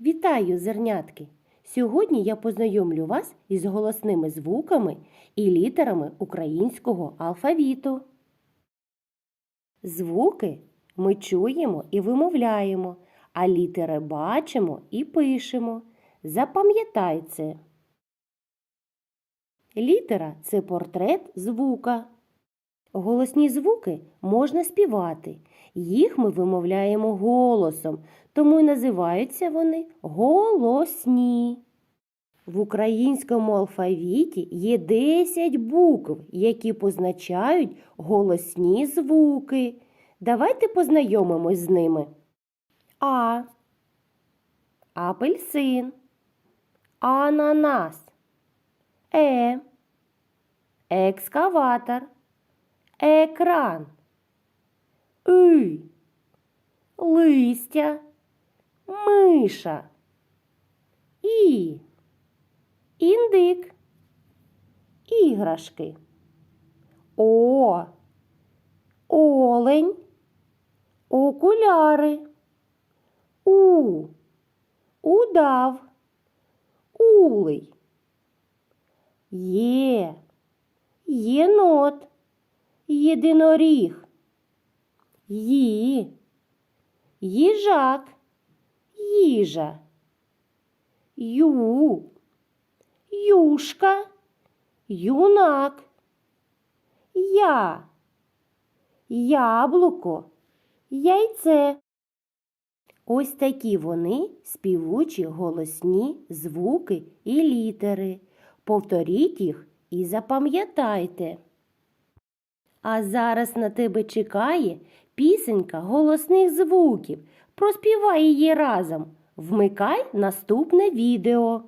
Вітаю, зернятки! Сьогодні я познайомлю вас із голосними звуками і літерами українського алфавіту. Звуки ми чуємо і вимовляємо, а літери бачимо і пишемо. Запам'ятай це. Літера це портрет звука. Голосні звуки можна співати. Їх ми вимовляємо голосом, тому й називаються вони голосні. В українському алфавіті є 10 букв, які позначають голосні звуки. Давайте познайомимось з ними. А. Апельсин. Ананас. Е. Екскаватор. Екран. И. Листя. Миша. І. Індик. Іграшки. О. Олень. Окуляри. У. Удав. Улий. Є. Єнот. Єдиноріг. Ї. Їжак. Їжа. Ю. Юшка. Юнак. Я. Яблуко. Яйце. Ось такі вони співучі голосні звуки і літери. Повторіть їх і запам'ятайте. А зараз на тебе чекає пісенька голосних звуків. Проспівай її разом. Вмикай наступне відео.